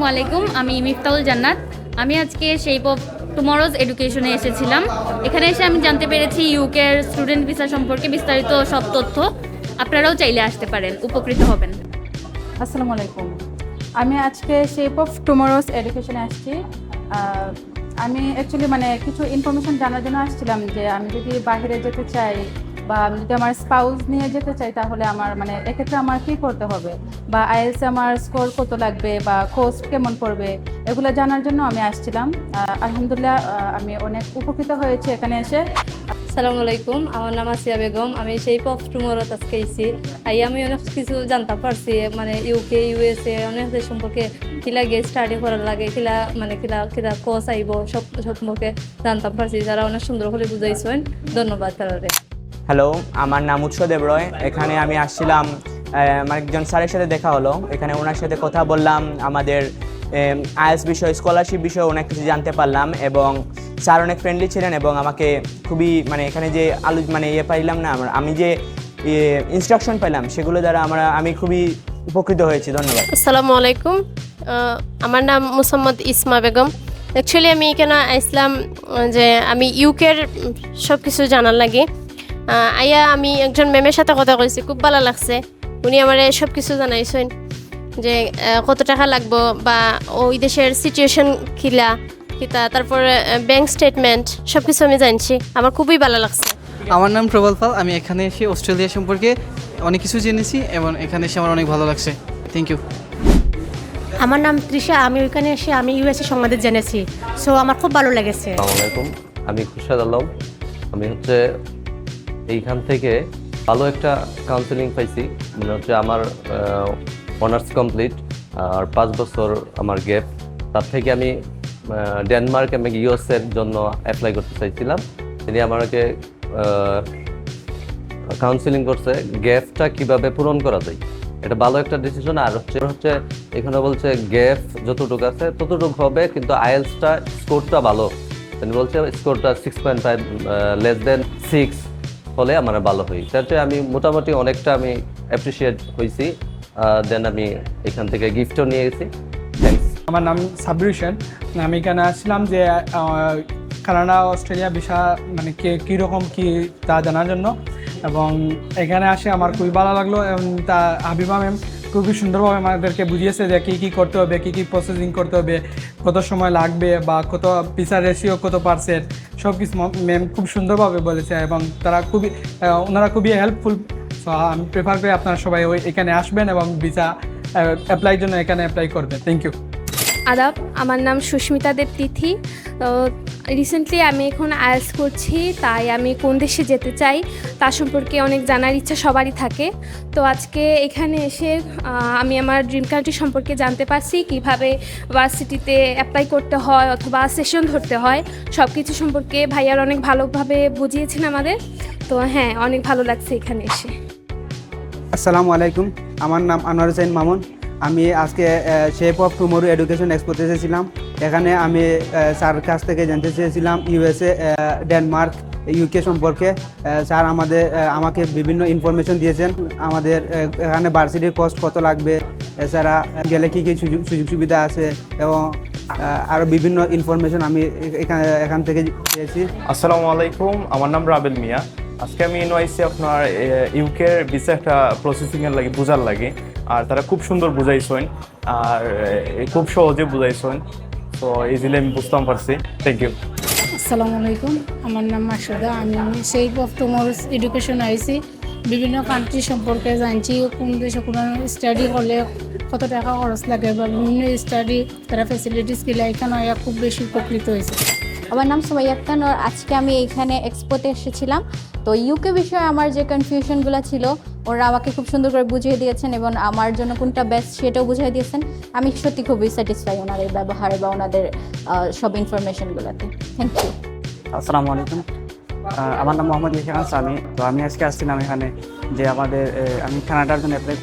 আসসালামু আলাইকুম, আমি মিফতাউল জান্নাত। আমি আজকে শেপ অফ টুমরোজ এডুকেশনে এসেছিলাম। এখানে এসে আমি জানতে পেরেছি ইউকের স্টুডেন্ট ভিসা সম্পর্কে বিস্তারিত সব তথ্য। আপনারাও চাইলে আসতে পারেন, উপকৃত হবেন। আসসালামু আলাইকুম। আমি আজকে শেপ অফ টুমোরোস এডুকেশনে আসছি। আমি অ্যাকচুয়ালি মানে কিছু ইনফরমেশন জানার জন্য আসছিলাম যে আমি যদি বাইরে যেতে চাই বা আমি যদি আমার স্পাউস নিয়ে যেতে চাই, তাহলে আমার মানে এক্ষেত্রে আমার কী করতে হবে? বা আইএলসে আমার স্কোর কত লাগবে? বা কোর্স কেমন পড়বে? এগুলো জানার জন্য আমি আসছিলাম। আলহামদুলিল্লাহ আমি অনেক উপকৃত হয়েছি এখানে এসে। আসসালামু আলাইকুম, আমার নাম আসিয়া বেগম। আমি সেই পফ টুমোরত আজকে এসেছি। আই, আমি অনেক কিছু জানতে পারছি মানে ইউকে ইউএসএ অনেক দেশ সম্পর্কে কিলা গিয়ে স্টাডি করার লাগে কিলা মানে কিলা কিলা কোর্স আইব, সব সব সম্পর্কে জানতে পারছি। যারা অনেক সুন্দর করে বুঝাইছেন, ধন্যবাদ তারা হ্যালো আমার নাম উৎস দেবরয়। এখানে আমি আসছিলাম আমার একজন স্যারের সাথে দেখা হলো। এখানে ওনার সাথে কথা বললাম, আমাদের আইএস বিষয় স্কলারশিপ বিষয়ে অনেক কিছু জানতে পারলাম এবং স্যার অনেক ফ্রেন্ডলি ছিলেন এবং আমাকে খুবই মানে এখানে যে আলু মানে ইয়ে পাইলাম না, আমার, আমি যে ইনস্ট্রাকশন পাইলাম, সেগুলো দ্বারা আমরা, আমি খুবই উপকৃত হয়েছি। ধন্যবাদ। আসসালামু আলাইকুম। আমার নাম মুসাম্মদ ইসমা বেগম। অ্যাকচুয়ালি আমি এখানে আসলাম, যে আমি ইউকের সব কিছু জানার লাগে। আইয়া আমি একজন ম্যামের সাথে কথা কইছি খুব ভালো লাগছে। উনি আমার সব কিছু জানাইছেন যে কত টাকা লাগবো বা ওই দেশের সিচুয়েশন খিলা কিতা তারপরে ব্যাংক স্টেটমেন্ট সব কিছু আমি জানছি। আমার খুবই ভালো লাগছে। আমার নাম প্রবল পাল আমি এখানে এসে অস্ট্রেলিয়া সম্পর্কে অনেক কিছু জেনেছি এবং এখানে এসে আমার অনেক ভালো লাগছে। থ্যাংক ইউ আমার নাম তৃষা আমি ওইখানে এসে আমি ইউএসএ সংবাদে জেনেছি। সো আমার খুব ভালো লেগেছে। আসসালামু আলাইকুম আমি খুরশাদ আলম। আমি হচ্ছে এইখান থেকে ভালো একটা কাউন্সেলিং পাইছি। মানে হচ্ছে আমার অনার্স কমপ্লিট আর পাঁচ বছর আমার গ্যাপ তার থেকে আমি ডেনমার্ক এবং ইউএসের জন্য অ্যাপ্লাই করতে চাইছিলাম। তিনি আমাকে কাউন্সিলিং করছে গ্যাপটা কীভাবে পূরণ করা যায়। এটা ভালো একটা ডিসিশন আর হচ্ছে হচ্ছে এখানে বলছে গ্যাপ যতটুকু আছে ততটুকু হবে, কিন্তু আইএলসটা স্কোরটা ভালো। তিনি বলছে স্কোরটা six point five less than six হলে আমার ভালো হই তাতে আমি মোটামুটি অনেকটা আমি অ্যাপ্রিসিয়েট হয়েছি দেন আমি এখান থেকে গিফটও নিয়ে গেছি আমার নাম সাব্বির হোসেন। আমি এখানে আসছিলাম যে কানাডা, অস্ট্রেলিয়া ভিসা মানে কে, কীরকম কী তা জানার জন্য। এবং এখানে আসে আমার খুবই ভালো লাগল। এবং তা হাবিবা ম্যাম খুবই সুন্দরভাবে আমাদেরকে বুঝিয়েছে যে কী কী করতে হবে, কী কী প্রসেসিং করতে হবে, কত সময় লাগবে বা কত পিসার রেশিও কত পার্সেন্ট সব কিছু ম্যাম খুব সুন্দরভাবে বলেছে এবং তারা খুবই ওনারা খুবই হেল্পফুল সো আমি প্রেফার করি আপনারা সবাই ওই এখানে আসবেন এবং ভিসা অ্যাপ্লাইয়ের জন্য এখানে অ্যাপ্লাই করবেন। থ্যাংক ইউ আদাব, আমার নাম সুস্মিতা দেব তিথি। রিসেন্টলি আমি এখন আয়াস করছি, তাই আমি কোন দেশে যেতে চাই তার সম্পর্কে অনেক জানার ইচ্ছা সবারই থাকে। তো আজকে এখানে এসে আমি আমার ড্রিম কান্ট্রি সম্পর্কে জানতে পারছি, কীভাবে ভার্সিটিতে অ্যাপ্লাই করতে হয় অথবা সেশন ধরতে হয় সব কিছু সম্পর্কে ভাইয়ার অনেক ভালোভাবে বুঝিয়েছেন আমাদের। তো হ্যাঁ অনেক ভালো লাগছে এখানে এসে। আসসালামু আলাইকুম, আমার নাম আনোয়ার হোসেন মামুন। আমি আজকে শেপ অফ টুমোরো এডুকেশন এক্সপোতে এসেছিলাম। এখানে আমি স্যার কাছ থেকে জানতে চেয়েছিলাম ইউএসএ ডেনমার্ক ইউকে সম্পর্কে। স্যার আমাদের আমাকে বিভিন্ন ইনফরমেশন দিয়েছেন। আমাদের এখানে ভার্সিটির কস্ট কত লাগবে? এছাড়া গেলে কী কী সুযোগ সুযোগ সুবিধা আছে? এবং আরও বিভিন্ন ইনফরমেশন আমি এখানে থেকে পেয়েছি। আসসালামু আলাইকুম, আমার নাম রাবেল মিয়া। আজকে আমি এনওয়াইসি আপনার ইউকের ভিসা একটা প্রসেসিং এর লাগে, বোঝার লাগে। আর তারা খুব সুন্দর বুঝাইছেন আর খুব সহজে বুঝাইছেন। তো ইজিলি আমি বুঝতাম পারছি। থ্যাংক ইউ আসসালামু আলাইকুম। আমার নাম মাসুদা। আমি সেই অফ টুমোরস এডুকেশন আইসি। বিভিন্ন কান্ট্রি সম্পর্কে জানছি। কোন দেশে কোনো স্টাডি করলে কত টাকা খরচ লাগে বা বিভিন্ন স্টাডি তারা ফেসিলিটিস কিলা এখানে আয়া খুব বেশি উপকৃত হয়েছে। আমার নাম সোমাইয়া আজকে আমি এইখানে এক্সপোতে এসেছিলাম। তো ইউকে বিষয়ে আমার যে কনফিউশনগুলো ছিল ওরা আমাকে খুব সুন্দর করে বুঝিয়ে দিয়েছেন এবং আমার জন্য কোনটা বেস্ট সেটাও বুঝিয়ে দিয়েছেন। আমি সত্যি খুবই স্যাটিসফাই ওনাদের ব্যবহারে বা ওনাদের সব ইনফরমেশনগুলোতে থ্যাংক ইউ আসসালামু আলাইকুম। আমার নাম মোহাম্মদ ইশান সামি। তো আমি আজকে আসছিলাম এখানে যে আমাদের আমি কানাডার জন্য অ্যাপ্লাই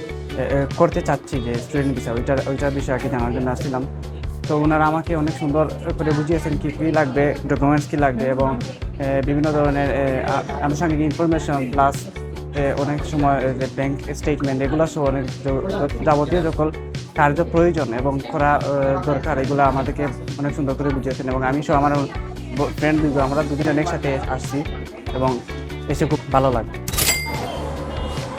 করতে চাচ্ছি যে স্টুডেন্ট ভিসা ওইটার ওইটার বিষয়ে আর কি জানার জন্য আসছিলাম। তো ওনারা আমাকে অনেক সুন্দর করে বুঝিয়েছেন কী কী লাগবে ডকুমেন্টস কী লাগবে এবং বিভিন্ন ধরনের আনুষঙ্গিক ইনফরমেশন প্লাস অনেক সময় যে ব্যাংক স্টেটমেন্ট এগুলো সহ অনেক যাবতীয় যখন কার্য প্রয়োজন এবং করা দরকার এগুলো আমাদেরকে অনেক সুন্দর করে বুঝিয়েছেন এবং আমি সহ আমার ফ্রেন্ড দুজন আমরা দুজন একসাথে আসছি এবং এসে খুব ভালো লাগে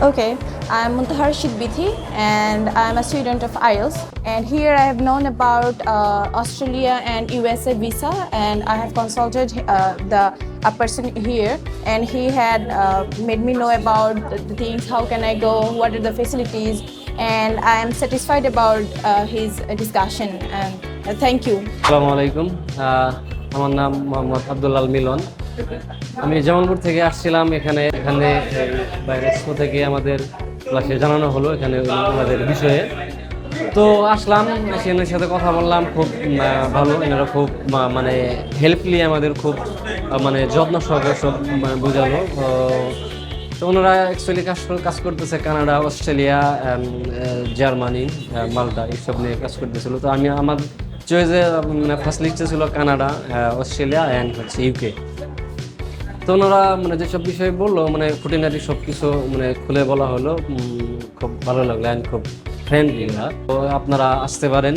Okay, I'm Muntahar Shidbithi and I'm a student of IELTS. And here I have known about uh, Australia and USA visa, and I have consulted uh, the a person here, and he had uh, made me know about the, the things. How can I go? What are the facilities? And I am satisfied about uh, his uh, discussion. And uh, thank you. আসসালামু আলাইকুম আহ, আমার নাম মোহাম্মদ আব্দুল্লাল মিলন আমি জামালপুর থেকে আসছিলাম এখানে এখানে বাইরে এক্সপো থেকে আমাদের ক্লাসে জানানো হলো এখানে আমাদের বিষয়ে। তো আসলাম এনার সাথে কথা বললাম, খুব ভালো। এনারা খুব মানে হেল্পলি আমাদের খুব মানে যত্ন সহকারে সব মানে বোঝালো। তো ওনারা অ্যাকচুয়ালি কাজ কাজ করতেছে কানাডা, অস্ট্রেলিয়া জার্মানি মালটা এইসব নিয়ে কাজ করতেছিল। তো আমি, আমার চয়েসে ফার্স্ট লিস্টে ছিল কানাডা অস্ট্রেলিয়া অ্যান্ড হচ্ছে ইউকে তো ওনারা মানে যেসব বিষয়ে বলল মানে খুঁটিনাটি সব কিছু মানে খুলে বলা হলো খুব ভালো লাগল অ্যান্ড খুব ফ্রেন্ডলি তো আপনারা আসতে পারেন।